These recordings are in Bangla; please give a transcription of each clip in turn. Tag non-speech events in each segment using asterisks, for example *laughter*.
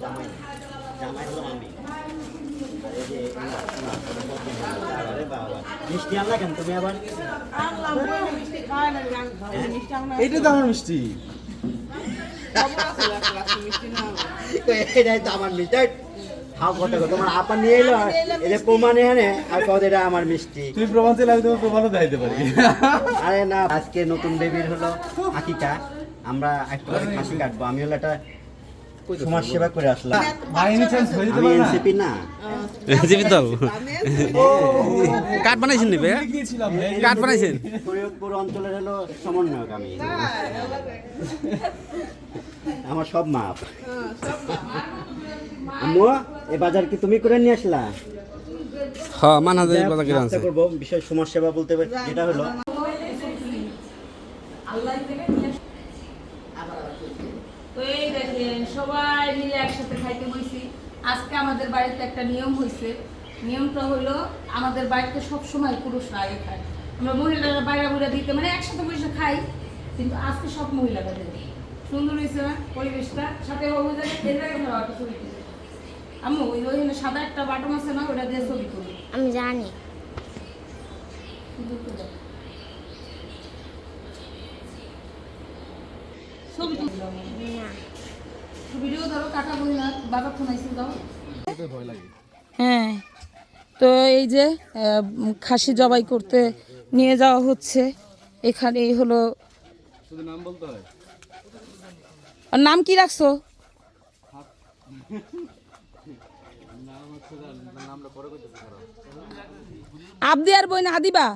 জামাই জামাই হলো আমি এইটা তো আমার মিষ্টি। এটাই তো আমার মিষ্টি। খাও কত কত। তোমার আপা নিয়ে এলো আর এই যে প্রমাণ এখানে আর কত এটা আমার মিষ্টি। তুমি প্রমাণ চাইলে আমি তোমাকে প্রমাণও দেখাইতে পারি। আরে না আজকে নতুন বেবির হলো আকিকা। আমরা একটু খাসি কাটবো। আমি হলো একটা সমাজ সেবা করে আসলাম। হয়ে আমি না? এনসিপি কাঠ বানাইছেন নি কাঠ বানাইছেন? ফরিদপুর অঞ্চলের হলো সমন্বয়ক আমি। আমার সব মাপ। আম্মু এই বাজার কি তুমি করে নিয়ে আসলা? হ মানা যায় কথা কিরা চেষ্টা আছে। সমাজ সেবা বলতে যেটা হলো। তো এই দেখেন সবাই মিলে একসাথে খাইতে বসি আজকে আমাদের বাড়িতে একটা নিয়ম হয়েছে নিয়মটা হলো আমাদের বাড়িতে সব সময় পুরুষরা আগে খায়। আমরা মহিলারা বাইরে বাইরে দিতে মানে একসাথে বসে খাই কিন্তু আজকে সব মহিলারা দেবে সুন্দর হয়েছে না পরিবেশটা? সাথে বাবু যাবে ওই ওইখানে সাদা একটা বাটন আছে না ওটা দিয়ে ছবি তুলি। আমি জানি। ছবি তুলি। ভিডিও ধরো কাকা বলি না বাবা ফোন আইসিল দাও। হ্যাঁ তো এই যে খাসি জবাই করতে নিয়ে যাওয়া হচ্ছে। এখানেই হলো নাম বলতে হয়? আর নাম কি রাখছো? আবদি আর বই না আদিবা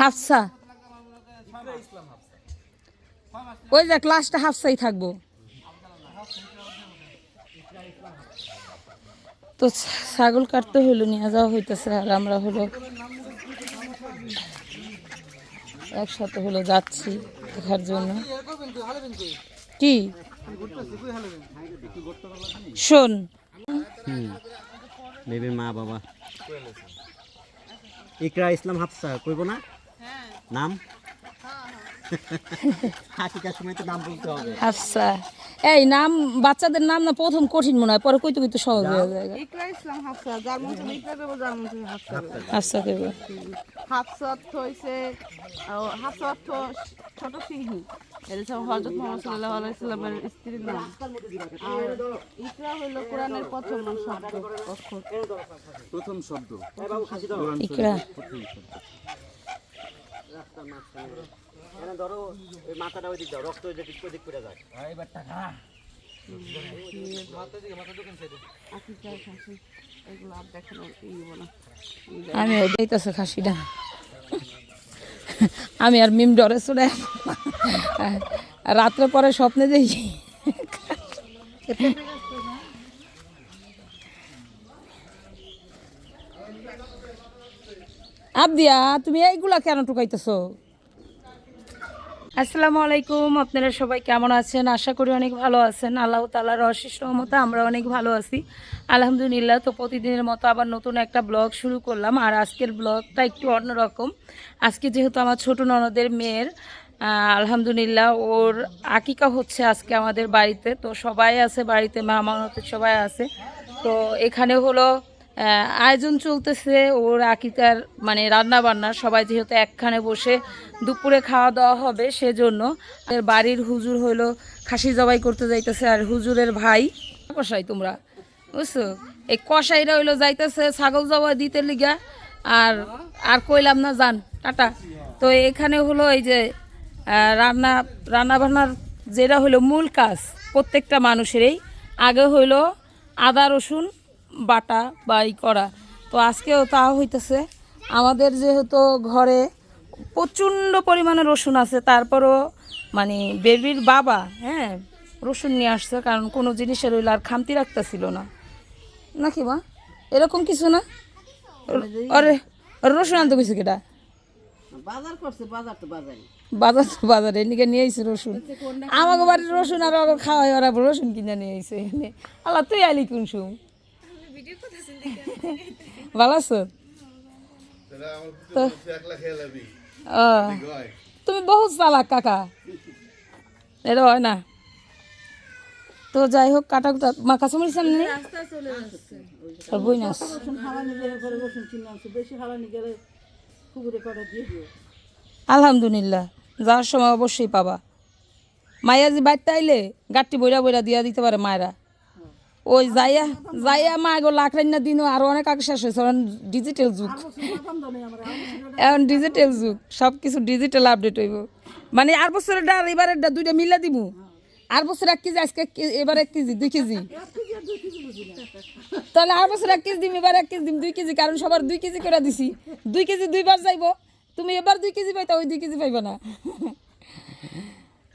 হাফসা। ওই যে ক্লাসটা হাফসাই থাকব। তো ছাগল কাটতে হইল, নিয়ে যাওয়া হইতেছে আর আমরা হলো একসাথে হলো যাচ্ছি দেখার জন্য। কি? শোন। বেবির মা বাবা। ইকরা ইসলাম হাফসা কইব না? নাম? হাকিকার সময় তো নাম বলতে হবে। আচ্ছা এই নাম বাচ্চাদের নাম না প্রথম কঠিন মনে হয় পরে কইতে কইতে সহজ হয়ে যায়। ইকরা ইসলাম হাফসা যার চাইলে ইকরা দেবো যার চাইলে হাফসা দেবো আচ্ছা হাফসা অর্থ হইছে হাফসা অর্থ ছোট সিংহী। হজরত মোহাম্মদ স্ত্রীর নাম। আর ইকরা হইল কোরআনের প্রথম শব্দ। অক্ষর প্রথম শব্দ। ইকরা রাস্তার মাঝখানে এখানে ধরো ওই মাথাটা ওই দিক দাও রক্ত ওই দিক ওই দিক করে যায় আকিকার খাসি এগুলো আর দেখানো আমি খাসিটা। আমি আর মিম ডরে চলে রাত্রে পরে স্বপ্নে দেখি। আবদিয়া, তুমি এইগুলা কেন টুকাইতেছো? আসসালামু আলাইকুম, আপনারা সবাই কেমন আছেন? আশা করি অনেক ভালো আছেন। আল্লাহ তালার অশেষ রহমতে আমরা অনেক ভালো আছি। আলহামদুলিল্লাহ, তো প্রতিদিনের মতো আবার নতুন একটা ব্লগ শুরু করলাম। আর আজকের ব্লগটা একটু অন্যরকম। আজকে যেহেতু আমার ছোট ননদের মেয়ের আলহামদুলিল্লাহ ওর আকিকা হচ্ছে আজকে আমাদের বাড়িতে। তো সবাই আছে বাড়িতে মেহমানতের সবাই আছে। তো এখানে হলো আয়োজন চলতেছে ওর আকিকার মানে রান্না বান্না সবাই যেহেতু একখানে বসে দুপুরে খাওয়া দাওয়া হবে সেজন্য বাড়ির হুজুর হইল খাসি জবাই করতে যাইতেছে। আর হুজুরের ভাই কষাই তোমরা। বুঝছ? এই কষাইরা হইল যাইতেছে ছাগল জবাই দিতে লিগা, আর আর কইলাম না, যান, টাটা। তো এখানে হলো এই যে রান্না রান্না বান্নার যেটা হলো মূল কাজ প্রত্যেকটা মানুষেরই। আগে হইল আদা, রসুন, বাটা বা ই করা। তো আজকেও তা হইতেছে। আমাদের যেহেতু ঘরে প্রচণ্ড পরিমাণে রসুন আছে, তারপরও মানে বেবির বাবা হ্যাঁ রসুন নিয়ে আসছে, কারণ কোনো জিনিসের হইল আর খামতি রাখতেছিল না। নাকি মা? এরকম কিছু না? আরে রসুন আনতে গেছে কেটা বাজার করছে বাজার তো বাজারে। বাজার তো বাজারে এদিকে নিয়ে আইছে রসুন। আমাকে বাড়ির রসুন আর ওকে খাওয়াই ওরা রসুন কিনে নিয়ে আইছে এনে। আল্লাহ তুই আলি কোন সুম ভালো আছো? তো ও, তুমি বহুত চালাক কাকা। এটা হয় না। তো যাই হোক কাটা কুটা মা কাঁচামরিচ সামনে আলহামদুলিল্লাহ, যাওয়ার সময় অবশ্যই পাবা। মায়া যে বাড়তে আইলে গাঠটি বইরা বইরা দিয়া দিতে পারে মায়েরা। ওই যাইয়া যাইয়া মা গো লাখ রান্না দিনও আরও অনেক আগে শেষ হয়েছে এখন ডিজিটাল যুগ। এখন ডিজিটাল যুগ সব কিছু ডিজিটাল আপডেট হইব। মানে আর বছরের ডাল এবারের ডাল দুইটা মিলা দিব আর বছর এক কেজি, আজকে এবার এক কেজি, দুই কেজি। তাহলে আর বছর এক কেজি দিম, এবার এক কেজি দিম, দুই কেজি, কারণ সবার দুই কেজি করে দিছি। দুই কেজি দুইবার যাইব। তুমি এবার দুই কেজি পাইতা, ওই দুই কেজি পাইবা না।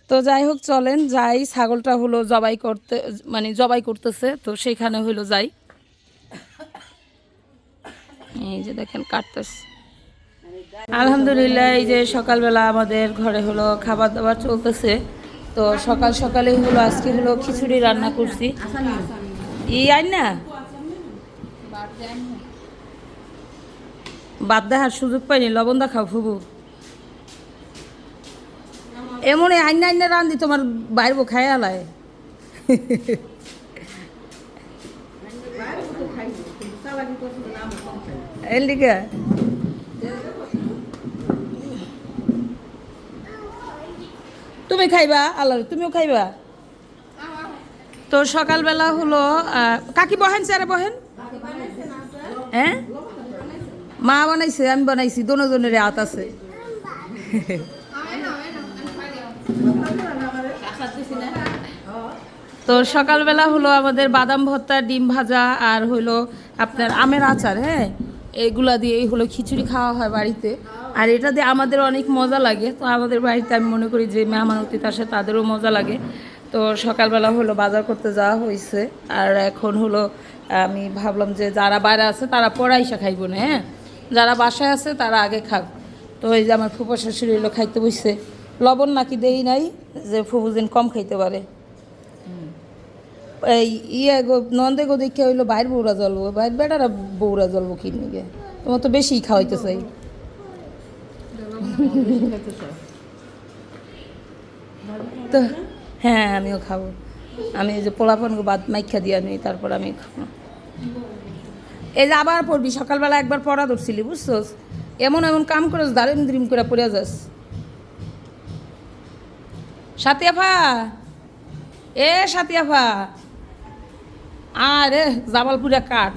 তো যাই হোক, চলেন, যাই। ছাগলটা হলো জবাই করতে মানে জবাই করতেছে, তো সেইখানে হলো যাই। এই যে দেখেন, কাটতেছে। আলহামদুলিল্লাহ, এই যে সকালবেলা আমাদের ঘরে হলো খাবার দাবার চলতেছে। তো সকাল সকালে হলো আজকে হলো খিচুড়ি রান্না করছি। ই না? বাদ দেখার সুযোগ পাইনি। লবণ দেখাও ফুবু। এমন আইনা আইনা রান্ধি তোমার বাইর খাই আলায় এর তুমি খাইবা? আল্লাহ, তুমিও খাইবা? তো সকালবেলা হলো কাকি বহেন স্যারে বহেন? হ্যাঁ মা বানাইছে, আমি বানাইছি দোনোজনের হাত আছে। তো সকালবেলা হলো আমাদের বাদাম ভর্তা, ডিম ভাজা, আর হলো আপনার আমের আচার হ্যাঁ? এইগুলা দিয়েই হলো খিচুড়ি খাওয়া হয় বাড়িতে। আর এটা দিয়ে আমাদের অনেক মজা লাগে। তো আমাদের বাড়িতে আমি মনে করি যে মেহমান অতিথি আসে তাদেরও মজা লাগে। তো সকালবেলা হলো বাজার করতে যাওয়া হয়েছে আর এখন হলো আমি ভাবলাম যে যারা বাইরে আছে তারা পড়াইসা খাইব না হ্যাঁ? যারা বাসায় আছে তারা আগে খাক। তো এই যে আমার ফুপা শাশুড়ি হলো খাইতে বসছে লবণ নাকি দেই নাই যে ফুপুদিন কম খাইতে পারে। ইয়ে গো, নন্দে গো দেখে হইল বাইর বউরা জ্বলবো, বাইর বেটারা বউরা জ্বলবো কি নিগে? তোমার তো বেশি খাওয়াইতে চাই। তো হ্যাঁ আমিও খাব। আমি এই যে পোলাপন বাদ মাইখা দিয়ে আনি তারপর আমি খাব। এই যে আবার পড়বি, সকালবেলা একবার পড়া ধরছিলি, বুঝছোস? এমন এমন কাম করেস দারিম দ্রিম করে পড়ে যাস। সাতিয়াফা! এ সাতিয়াফা! আরে জামালপুরা কাঠ।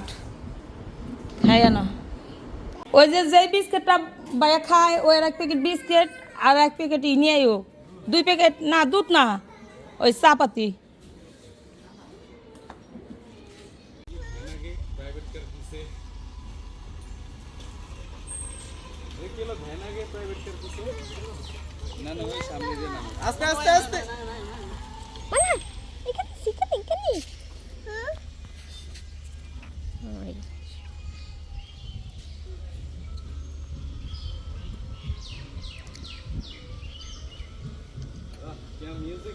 খাইয়া না ওই যে যেই বিস্কিটটা বাইয়া খায় ওই এক প্যাকেট বিস্কিট আর এক প্যাকেট ই নিয়ে। দুই প্যাকেট না দুধ না ওই চা পাতি। আস্তে আস্তে আস্তে। তো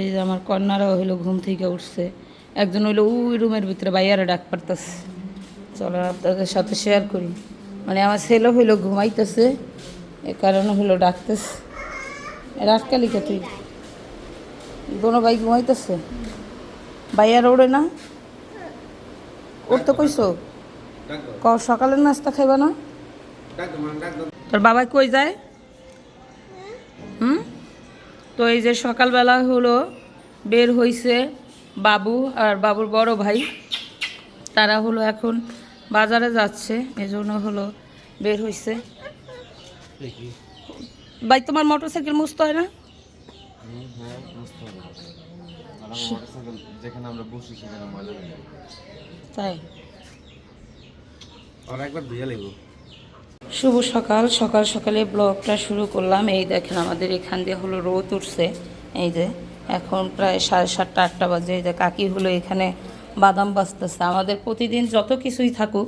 এই যে আমার কন্যারাও হইল ঘুম থেকে উঠছে। একজন হইল ওই রুমের ভিতরে বাইয়ারে ডাক পারতেছে। চলো আপনাদের সাথে শেয়ার করি। মানে আমার ছেলে হইল ঘুমাইতেছে, এ কারণে হইল ডাকতেছে। রাতকালিকা তুই? দোনো ভাই ঘুমাইতেছে? বাইয়ার ওড়ে না? উঠতে কইছো? ক সকালের নাস্তা খাইবা না? তোর বাবা কই যায়? হুম? তো এই যে সকালবেলা হলো বের হইছে বাবু আর বাবুর বড় ভাই। তারা হলো এখন বাজারে যাচ্ছে এজন্য হলো বের হইছে। ভাই তোমার মোটর সাইকেল মুছতে হয় না? ময়লা তাই? শুভ সকাল সকাল সকালে ব্লগটা শুরু করলাম। এই দেখেন আমাদের এখান দিয়ে হলো রোদ উঠছে। এই যে, এখন প্রায় সাড়ে সাতটা, আটটা বাজে। এই যে কাকি হলো এখানে বাদাম বাজতেছে আমাদের প্রতিদিন যত কিছুই থাকুক,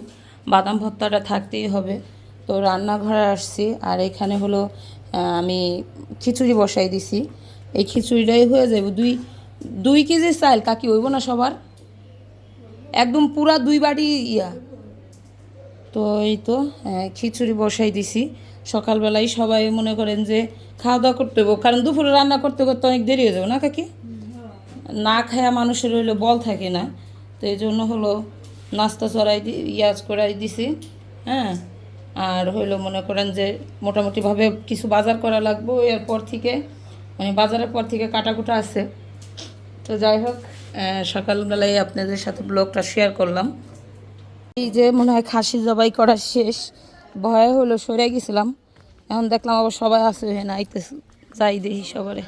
বাদাম ভর্তাটা থাকতেই হবে। তো রান্নাঘরে আসছি, আর এখানে হলো আমি খিচুড়ি বসাই দিছি। এই খিচুড়িটাই হয়ে যাবে দুই দুই কেজি চাইল কাকি হইব না সবার? একদম পুরা দুই বাটি ইয়া। তো এই তো খিচুড়ি বসাই দিছি। সকালবেলায় সবাই মনে করেন যে খাওয়া দাওয়া করতে হইব কারণ দুপুরে রান্না করতে করতে অনেক দেরি হয়ে যাবে, না কাকি? না খায়া মানুষের হইলে বল থাকে না। তো এই জন্য হলো নাস্তা চড়াই দি, ইয়াজ করাই দিছি হ্যাঁ। আর হইল মনে করেন যে মোটামুটিভাবে কিছু বাজার করা লাগবো। এরপর থেকে মানে বাজারের পর থেকে কাটাকুটা আছে। তো যাই হোক সকালবেলায় আপনাদের সাথে ব্লগটা শেয়ার করলাম। এই যে মনে হয় খাসি জবাই করা শেষ। ভয়ে হলো সরে গেছিলাম। এখন দেখলাম আবার সবাই আছে না আইতেছে যাই দেখি সবারে।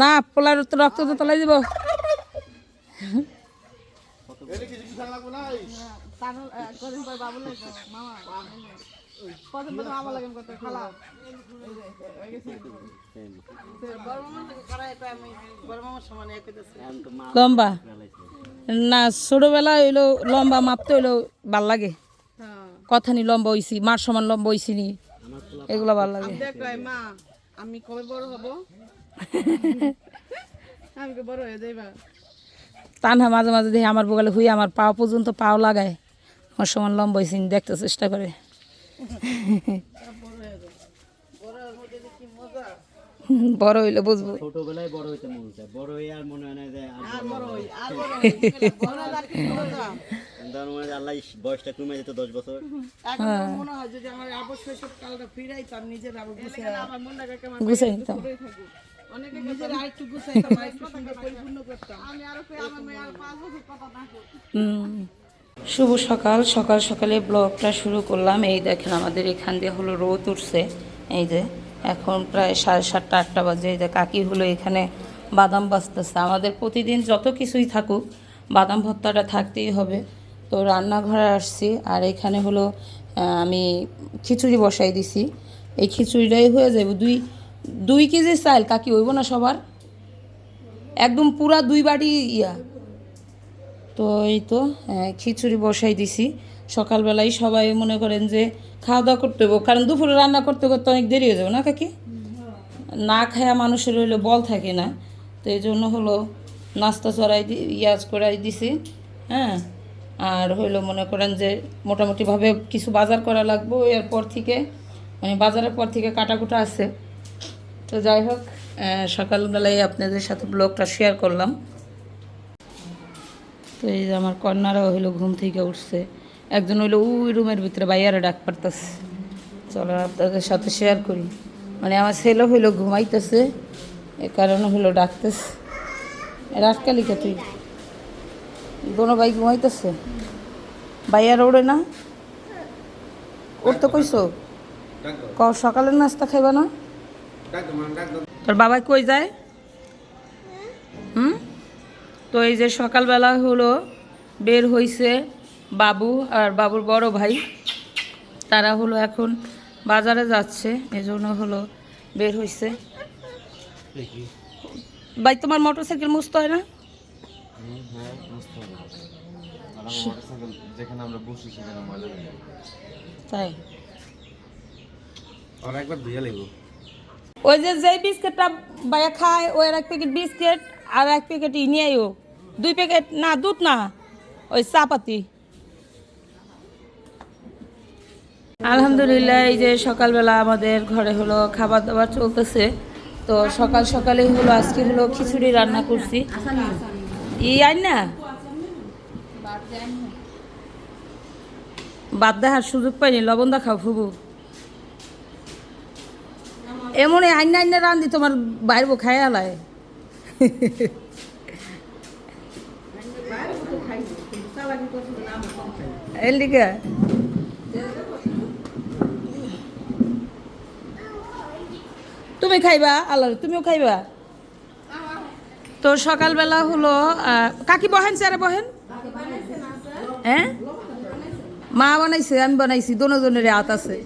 না পোলার রক্ত তো তলাই দিব। কদিন পর বাবু মামা লাগে কত খালা। লম্বা? না ছোটবেলা হইল লম্বা মাপতে হইল ভালো লাগে। হ্যাঁ কথা নি লম্বা হইছি মার সমান লম্বা হইছি নি এগুলো ভালো লাগে। মা আমি কবে বড় হব? *laughs* আমি বড় হয়ে যাইবা। তা না মাঝে মাঝে দেখি আমার বগালে হুই আমার পা পর্যন্ত পাও লাগায়। আমার সমান লম্বা হয়েছি নি, দেখতে চেষ্টা করে। বড় হইলে বুঝব। ছোটবেলায় বড় হইতে মন চায়। বড় হয়ে আর মনে হয় না যে আর বড় হই আর বড় হই বড় আর কি মনে আল্লাহ বয়সটা কমে যেত দশ বছর। এখন মনে হয় যদি আমার আবার শৈশব কালটা ফিরাইতাম নিজের আবার গুছিয়ে আমার মনটাকে কেমন গুছাই নিতাম। *laughs* শুভ সকাল সকাল সকালে ব্লগটা শুরু করলাম। এই দেখেন আমাদের এখান দিয়ে হলো রোদ উঠছে। এই যে এখন প্রায় সাড়ে সাতটা আটটা বাজে। এই যে কাকি হলো এখানে বাদাম বাজতেছে আমাদের প্রতিদিন যত কিছুই থাকুক বাদাম ভর্তাটা থাকতেই হবে। তো রান্নাঘরে আসছি আর এখানে হলো আমি খিচুড়ি বসাই দিছি। এই খিচুড়িটাই হয়ে যাবে দুই দুই কেজি চাইল, কাকি হইব না সবার? একদম পুরা দুই বাটি ইয়া। তো এই তো খিচুড়ি বসাই দিছি। সকালবেলায় সবাই মনে করেন যে খাওয়া দাওয়া করতে হইব, কারণ দুপুরে রান্না করতে করতে অনেক দেরি হয়ে যাবে না, কাকি? না খায়া মানুষের হইলে বল থাকে না। তো এই জন্য হলো নাস্তা চড়াই দি ইয়াজ করাই দিছি হ্যাঁ? আর হইল মনে করেন যে মোটামুটিভাবে কিছু বাজার করা লাগবো। এরপর থেকে মানে বাজারের পর থেকে কাটাকুটা আছে। তো যাই হোক সকালবেলায় আপনাদের সাথে ব্লগটা শেয়ার করলাম। তো এই যে আমার কন্যারাও হইল ঘুম থেকে উঠছে। একজন হইল ওই রুমের ভিতরে বাইয়ারে ডাক পারতেছে। চলো আপনাদের সাথে শেয়ার করি। মানে আমার ছেলে হইল ঘুমাইতেছে এ কারণে হইল ডাকতেছে। রাতকালিকা তুই। দোনো ভাই ঘুমাইতেছে। বাইয়ার ওড়ে না। ওর তো কইছো ক সকালের নাস্তা খাইবা না? তোর বাবা কই যায়? হুম? তো এই যে সকালবেলা হলো বের হইছে বাবু আর বাবুর বড় ভাই। তারা হলো এখন বাজারে যাচ্ছে এজন্য হলো বের হইছে। ভাই তোমার মোটর সাইকেল মুছতে হয় না? মোটরসাইকেল হয়ে তাই? আর একবার ধুয়ে লাগবো ওই যে যেই বিস্কিটটা বাইয়া খায়, ওই এক প্যাকেট বিস্কিট আর এক প্যাকেট ই নিয়ে দুই প্যাকেট না, দুধ না, ওই চাপাতি আলহামদুলিল্লাহ, এই যে সকালবেলা আমাদের ঘরে হলো খাবার দাবার চলতেছে। তো সকাল সকালে হলো, আজকে হলো খিচুড়ি রান্না করছি। ই আইন না? বাদ দেখার সুযোগ পাইনি, লবণ দেখাও ফুবু। এমনই আইনা আইনা রান্ধি তোমার বাইর খাই আলায় এর তুমি খাইবা, আল্লাহ, তুমিও খাইবা? তো সকালবেলা হলো কাকি বহেন স্যারে বহেন? হ্যাঁ? মা বানাইছে, আমি বানাইছি দোনোজনের হাত আছে।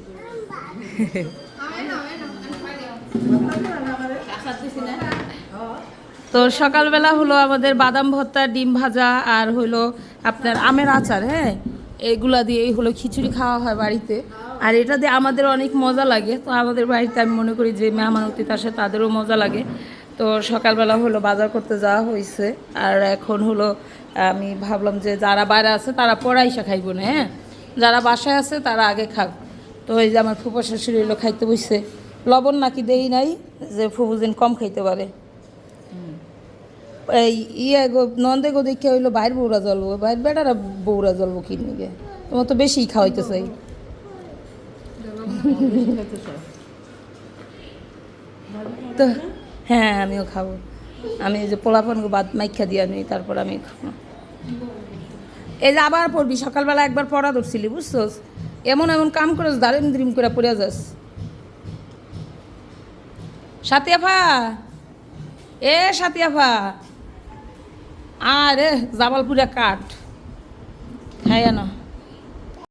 তো সকালবেলা হলো আমাদের বাদাম ভর্তা, ডিম ভাজা, আর হলো আপনার আমের আচার হ্যাঁ? এগুলা দিয়েই হলো খিচুড়ি খাওয়া হয় বাড়িতে। আর এটা দিয়ে আমাদের অনেক মজা লাগে। তো আমাদের বাড়িতে আমি মনে করি যে মেহমান অতীত আসে তাদেরও মজা লাগে। তো সকালবেলা হলো বাজার করতে যাওয়া হয়েছে। আর এখন হলো আমি ভাবলাম যে যারা বাইরে আছে তারা পড়াইসা খাইব না হ্যাঁ? যারা বাসায় আছে তারা আগে খাক। তো এই যে আমার ফুপা শাশুড়ি হলো খাইতে বসছে। লবণ নাকি দেই নাই, যে ফুপুদিন কম খাইতে পারে। এই ইয়ে নন্দে গো দেখে হইল বাইর বউরা জ্বলবো, বাইর বেটারা বউরা জ্বলবো কি নিগে? তোমার তো বেশি খাওয়াইতে চাই তো হ্যাঁ আমিও খাব। আমি যে পোলাপান বাদ মাইখা দিয়ে আনি তারপর আমি খাব। এই যে আবার পড়বি, সকালবেলা একবার পড়া ধরছিলি, বুঝছোস? এমন এমন কাম করে দারিম দ্রিম করে পড়ে যাস। সাতিয়াফা? এ সাতিয়াফা। আরে জামালপুরে কাঠ। খাইয়া না